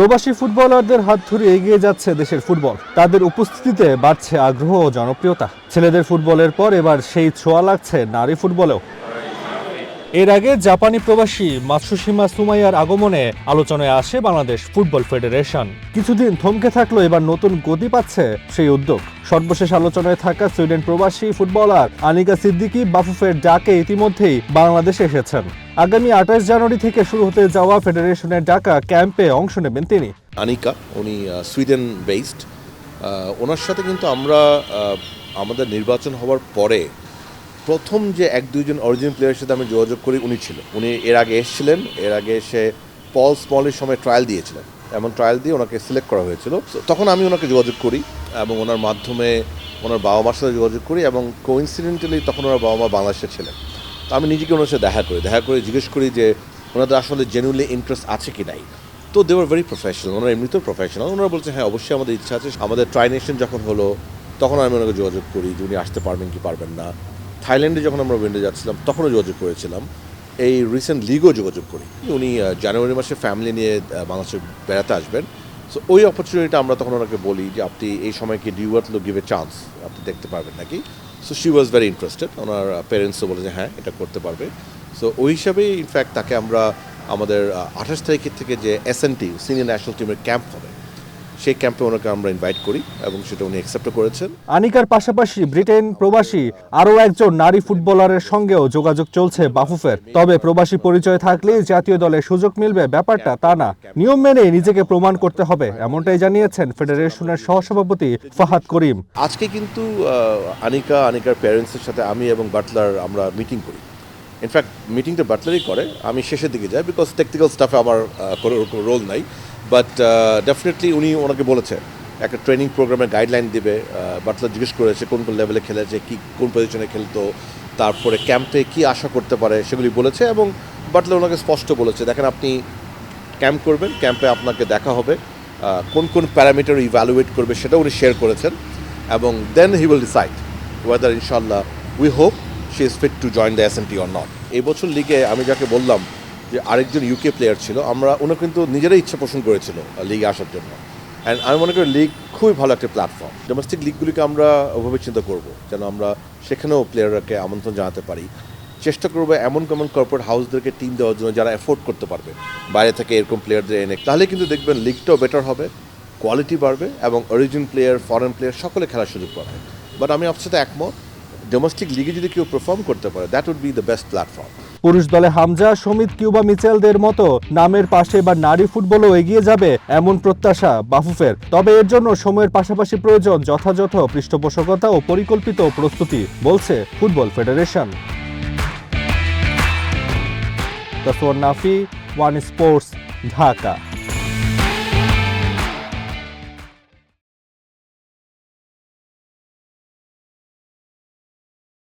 প্রবাসী ফুটবলারদের হাত ধরে এগিয়ে যাচ্ছে দেশের ফুটবল। তাদের উপস্থিতিতে বাড়ছে আগ্রহ ও জনপ্রিয়তা। ছেলেদের ফুটবলের পর এবার সেই ছোঁয়া লাগছে নারী ফুটবলেও। এর আগে জাপানি প্রবাসী মাতসুসীমা সুমাইয়ার আগমনে আলোচনায় আসে বাংলাদেশ ফুটবল ফেডারেশন। কিছুদিন থমকে থাকল এবার নতুন গতি পাচ্ছে সেই উদ্যোগ। সর্বশেষ আলোচনায় থাকা সুইডেন প্রবাসী ফুটবলার আনিকা সিদ্দিকী বাফুফের ডাকে ইতিমধ্যেই বাংলাদেশে এসেছেন। আগামী আঠাশ জানুয়ারি থেকে শুরু হতে যাওয়া ফেডারেশনের ডাকা ক্যাম্পে অংশ নেবেন তিনি। আনিকা, উনি সুইডেন বেসড ওনার সাথে কিন্তু আমরা আমাদের নির্বাচন হওয়ার পরে প্রথম যে এক দুইজন অরিজিনাল প্লেয়ারের সাথে আমি যোগাযোগ করি, উনি ছিল। উনি এর আগে এসেছিলেন, এর আগে এসে পল স্মলের সময় ট্রায়াল দিয়েছিলেন। এমন ট্রায়াল দিয়ে ওনাকে সিলেক্ট করা হয়েছিল। তখন আমি ওনাকে যোগাযোগ করি এবং ওনার মাধ্যমে ওনার বাবা মার সাথে যোগাযোগ করি এবং কোইন্সিডেন্টালি তখন ওনার বাবা মা বাংলাদেশে ছিলেন। তো আমি নিজেকে ওনার সাথে দেখা করি, দেখা করে জিজ্ঞেস করি যে ওনাদের আসলে জেনুইনলি ইন্টারেস্ট আছে কি নাই। তো দে ওয়ার ভেরি প্রফেশনাল ওনারা এমনিতেও প্রফেশনাল ওনারা বলছে হ্যাঁ অবশ্যই আমাদের ইচ্ছা আছে। আমাদের ট্রাইনেশন যখন হলো, তখন আমি ওনাকে যোগাযোগ করি যে উনি আসতে পারবেন কি পারবেন না। থাইল্যান্ডে যখন আমরা উইন্ডে যাচ্ছিলাম, তখনও যোগাযোগ করেছিলাম। এই রিসেন্ট লিগও যোগাযোগ করি। উনি জানুয়ারি মাসে ফ্যামিলি নিয়ে বাংলাদেশে বেড়াতে আসবেন। সো ওই অপরচুনিটিটা আমরা তখন ওনাকে বলি যে, আপনি এই সময়কে due worth give a chance আপনি দেখতে পারবেন নাকি? So she was very interested ওনার প্যারেন্টসও বলে যে হ্যাঁ এটা করতে পারবে। সো ওই হিসাবেই ইনফ্যাক্ট তাকে আমরা আমাদের আঠাশ তারিখের থেকে যে S N T senior national টিমের ক্যাম্প হবে। সেই ক্যাম্পে ওনাকে আমরা ইনভাইট করি এবং সেটা উনি অ্যাকসেপ্টও করেছেন। আনিকার পাশাপাশি ব্রিটেন প্রবাসী আরও একজন নারী ফুটবলারের সঙ্গেও যোগাযোগ চলছে বাফুফের। তবে প্রবাসী পরিচয় থাকলেই জাতীয় দলে সুযোগ মিলবে ব্যাপারটা তা না। নিয়ম মেনে নিজেকে প্রমাণ করতে হবে এমনটাই জানিয়েছেন ফেডারেশনের সহসভাপতি ফাহাদ করিম। আজকে কিন্তু আনিকা আনিকার প্যারেন্টসের সাথে আমি এবং বাটলার আমরা মিটিং করি। ইনফ্যাক্ট মিটিংটা বাটলারই করে আমি শেষের দিকে যাই বিকজ টেকনিক্যাল স্টাফে আমার কোনো রোল নাই। বাট ডেফিনেটলি উনি ওনাকে বলেছে, একটা ট্রেনিং প্রোগ্রামের গাইডলাইন দিবে। বাটলার জিজ্ঞেস করেছে কোন কোন লেভেলে খেলেছে, কী, কোন পজিশনে খেলতো, তারপরে ক্যাম্পে কি আশা করতে পারে সেগুলি বলেছে এবং বাটলার ওনাকে স্পষ্ট বলেছে, দেখেন আপনি ক্যাম্প করবেন ক্যাম্পে আপনাকে দেখা হবে কোন কোন প্যারামিটার ইভ্যালুয়েট করবে সেটা উনি শেয়ার করেছেন এবং then he will decide whether ইনশাল্লাহ we hope she is fit to join the S N T or not এই বছর লিগে আমি যাকে বললাম যে আরেকজন ইউকে প্লেয়ার ছিল, আমরা, উনি কিন্তু নিজেরাই ইচ্ছা পোষণ করেছিল লিগে আসার জন্য। অ্যান্ড আমি মনে করি লিগ খুবই ভালো একটা প্ল্যাটফর্ম ডোমেস্টিক লিগগুলিকে আমরা ওভাবে চিন্তা করব, যেন আমরা সেখানেও প্লেয়ারকে আমন্ত্রণ জানাতে পারি। চেষ্টা করব এমন কেমন কর্পোরেট হাউসদেরকে টিম দেওয়ার জন্য যারা অ্যাফোর্ড করতে পারবে, বাইরে থেকে এরকম প্লেয়ারদের এনে। তাহলে কিন্তু দেখবেন লিগটাও বেটার হবে কোয়ালিটি বাড়বে এবং অরিজিন প্লেয়ার ফরেন প্লেয়ার সকলে খেলার সুযোগ পাবে। বাট আমি আপনার সাথে একমত ডোমেস্টিক লিগে যদি কেউ পারফর্ম করতে পারে that would be the best platform পুরুষ দলে হামজা, সমিত, কিউবা, মিচেলদের মতো নামের পাশে এবার নারী ফুটবলও এগিয়ে যাবে এমন প্রত্যাশা বাফুফের। তবে এর জন্য সময়ের পাশাপাশি প্রয়োজন যথাযথ পৃষ্ঠপোষকতা ও পরিকল্পিত প্রস্তুতি, বলছে football federation. Taswar Nafi, one sports, Dhaka.